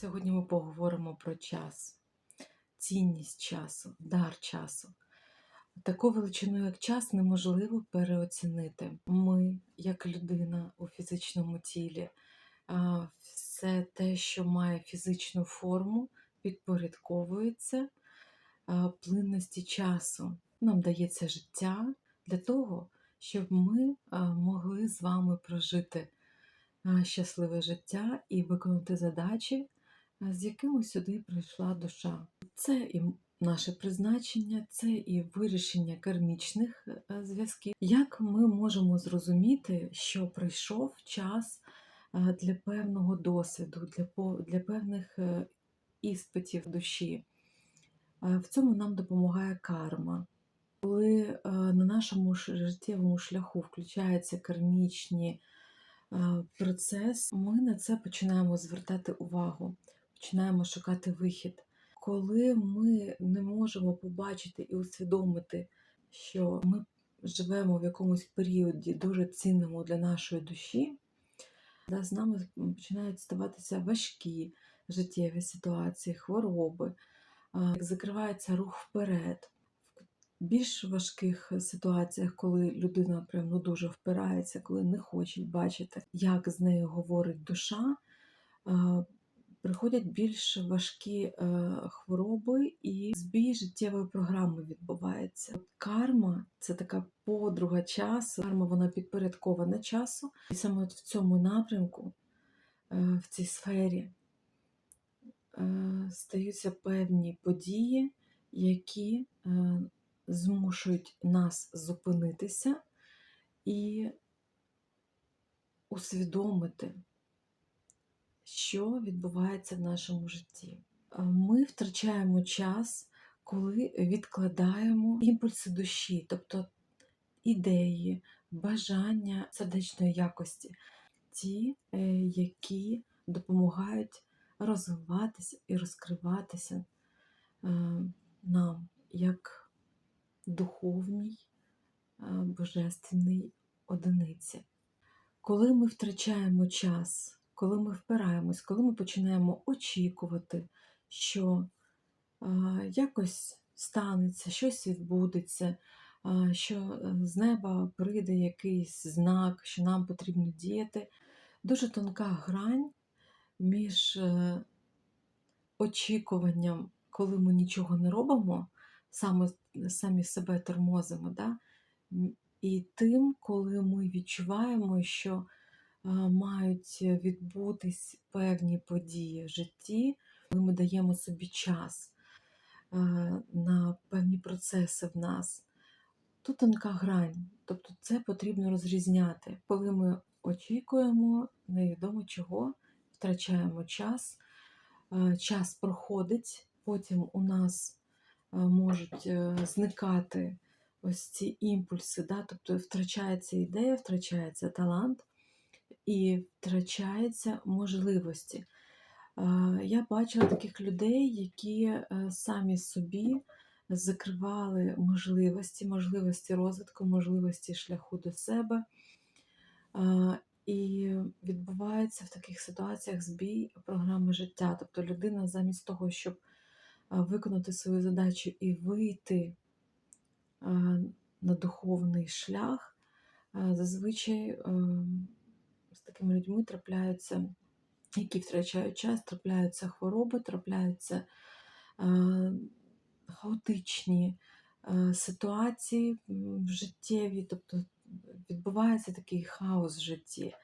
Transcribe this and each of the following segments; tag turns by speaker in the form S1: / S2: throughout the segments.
S1: Сьогодні ми поговоримо про час, цінність часу, дар часу. Таку величину, як час, неможливо переоцінити. Ми, як людина у фізичному тілі, все те, що має фізичну форму, підпорядковується плинності часу. Нам дається життя для того, щоб ми могли з вами прожити щасливе життя і виконати задачі, з якими сюди прийшла душа. Це і наше призначення, це і вирішення кармічних е, зв'язків. Як ми можемо зрозуміти, що прийшов час е, для певного досвіду, для, для певних е, іспитів душі? В цьому нам допомагає карма. Коли на нашому життєвому шляху включаються кармічні процеси, ми на це починаємо звертати увагу, починаємо шукати вихід. Коли ми не можемо побачити і усвідомити, що ми живемо в якомусь періоді дуже цінному для нашої душі, да, з нами починають ставатися важкі життєві ситуації, хвороби, закривається рух вперед. В більш важких ситуаціях, коли людина прям ну, дуже впирається, коли не хоче бачити, як з нею говорить душа, приходять більш важкі е, хвороби і збій життєвої програми відбувається. Карма це така подруга часу. Карма вона підпорядкована часу, і саме в цьому напрямку, е, в цій сфері, е, стаються певні події, які змушують нас зупинитися і усвідомити, що відбувається в нашому житті. Е, Ми втрачаємо час, коли відкладаємо імпульси душі, тобто ідеї, бажання сердечної якості, ті, е, які допомагають розвиватися і розкриватися е, нам як духовній, божественній одиниці. Коли ми втрачаємо час, коли ми впираємось, коли ми починаємо очікувати, що якось станеться, щось відбудеться, що е, з неба прийде якийсь знак, що нам потрібно діяти. Дуже тонка грань між е, очікуванням, коли ми нічого не робимо, саме, самі себе тормозимо, да? і тим, коли ми відчуваємо, що мають відбутись певні події в житті, коли ми даємо собі час е, на певні процеси в нас. Тут тонка грань, тобто це потрібно розрізняти. Коли ми очікуємо невідомо чого, втрачаємо час, е, час проходить, потім у нас е, можуть е, зникати ось ці імпульси, да? тобто втрачається ідея, втрачається талант і втрачаються можливості. Е, Я бачила таких людей, які е, самі собі закривали можливості, можливості розвитку, можливості шляху до себе. Е, І відбувається в таких ситуаціях збій програми життя. Тобто людина замість того, щоб виконати свою задачу і вийти на духовний шлях, зазвичай е, з такими людьми трапляються, які втрачають час, трапляються хвороби, трапляються е, хаотичні е, ситуації в життєві, тобто відбувається такий хаос в житті.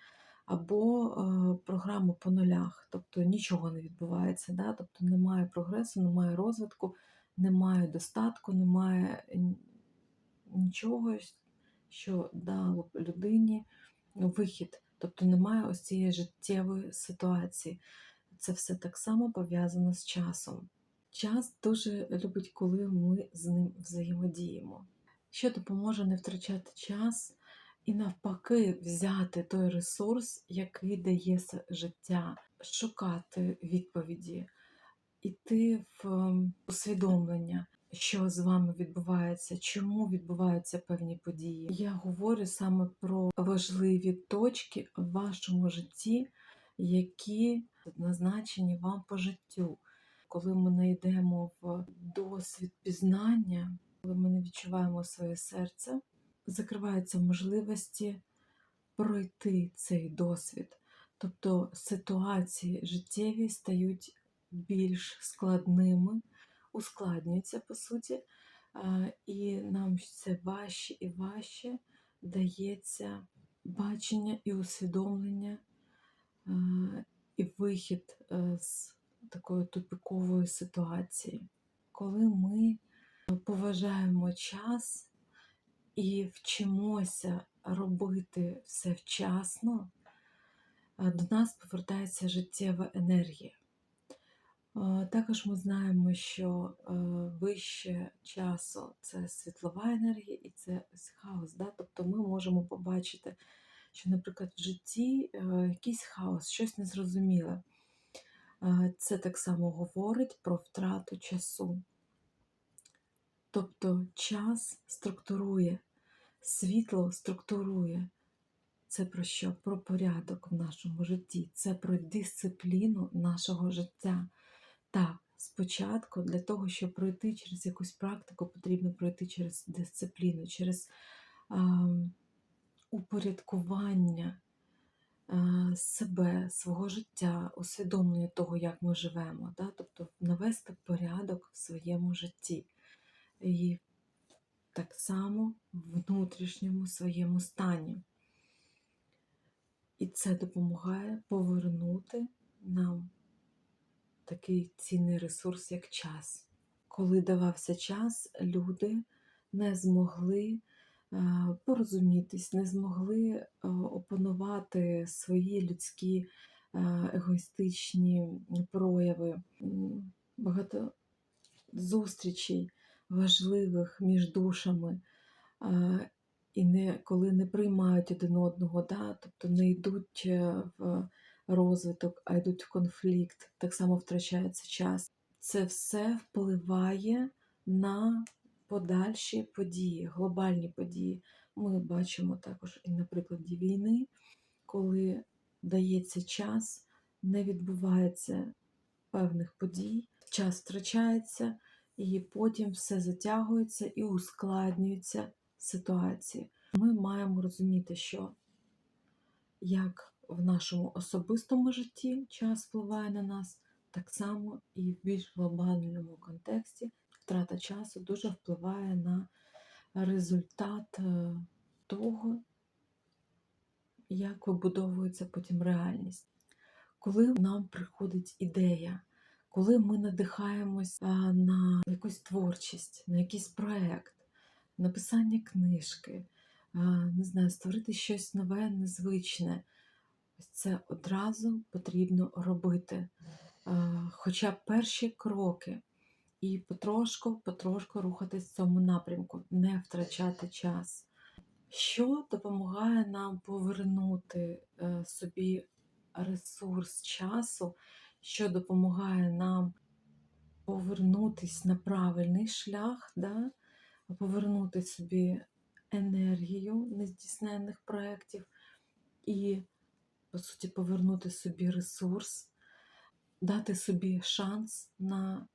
S1: Або е, програма по нулях, тобто нічого не відбувається, да? тобто немає прогресу, немає розвитку, немає достатку, немає нічого, що дало б людині вихід. Тобто немає ось цієї життєвої ситуації. Це все так само пов'язано з часом. Час дуже любить, коли ми з ним взаємодіємо. Що допоможе не втрачати час і навпаки взяти той ресурс, який дає життя, шукати відповіді, іти в ем, усвідомлення, що з вами відбувається, чому відбуваються певні події. Я говорю саме про важливі точки в вашому житті, які назначені вам по життю. Коли ми не йдемо в досвід пізнання, коли ми не відчуваємо своє серце, закриваються можливості пройти цей досвід. Тобто ситуації життєві стають більш складними, ускладнюються по суті, і нам все важче і важче дається бачення і усвідомлення і вихід е, з такої тупикової ситуації. Коли ми поважаємо час і вчимося робити все вчасно, е, до нас повертається життєва енергія. Також ми знаємо, що е, вище часу це світлова енергія і це ось хаос. Да? Тобто ми можемо побачити, що, наприклад, в житті е, якийсь хаос, щось незрозуміле. Е, Це так само говорить про втрату часу. Тобто час структурує, світло структурує. Це про що? Про порядок в нашому житті, це про дисципліну нашого життя. Так, спочатку для того, щоб пройти через якусь практику, потрібно пройти через дисципліну, через а, упорядкування а, себе, свого життя, усвідомлення того, як ми живемо. Да? Тобто навести порядок в своєму житті. І так само в внутрішньому своєму стані. І це допомагає повернути такий цінний ресурс, як час. Коли давався час, люди не змогли е, порозумітись, не змогли е, опанувати свої людські е, егоїстичні прояви. Багато зустрічей важливих між душами, і не, коли не приймають один одного, да? тобто не йдуть в розвиток, а йдуть в конфлікт, так само втрачається час. Це все впливає на подальші події, глобальні події. Ми бачимо також і на прикладі війни, коли дається час, не відбувається певних подій, час втрачається, і потім все затягується і ускладнюються ситуації. Ми маємо розуміти, що як в нашому особистому житті час впливає на нас, так само і в більш глобальному контексті втрата часу дуже впливає на результат е, того, як вибудовується потім реальність. Коли нам приходить ідея, коли ми надихаємось на якусь творчість, на якийсь проект, написання книжки, не знаю, створити щось нове, незвичне, ось це одразу потрібно робити. Хоча б перші кроки, і потрошку, потрошку рухатись в цьому напрямку, не втрачати час. Що допомагає нам повернути е, собі ресурс часу, що допомагає нам повернутись на правильний шлях, да? повернути собі енергію нездійсненних проєктів і, по суті, повернути собі ресурс, дати собі шанс на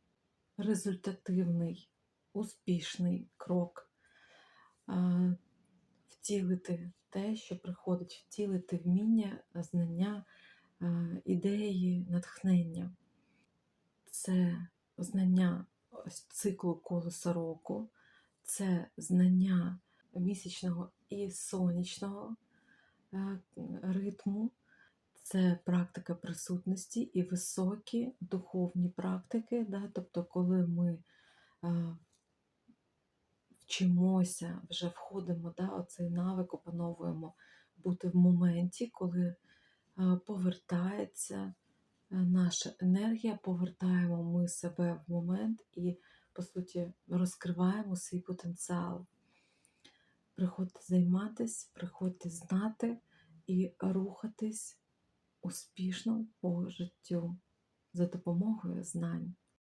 S1: результативний, успішний крок, втілити те, що приходить, втілити вміння, знання, ідеї, натхнення. Це знання циклу колеса року, це знання місячного і сонячного е, ритму, це практика присутності і високі духовні практики. Да? Тобто, коли ми е, вчимося, вже входимо, да, оцей навик опановуємо бути в моменті, коли е, повертається е, наша енергія, повертаємо ми себе в момент і, по суті, розкриваємо свій потенціал. Приходьте займатися, приходьте знати і рухатись успішно по життю за допомогою знань.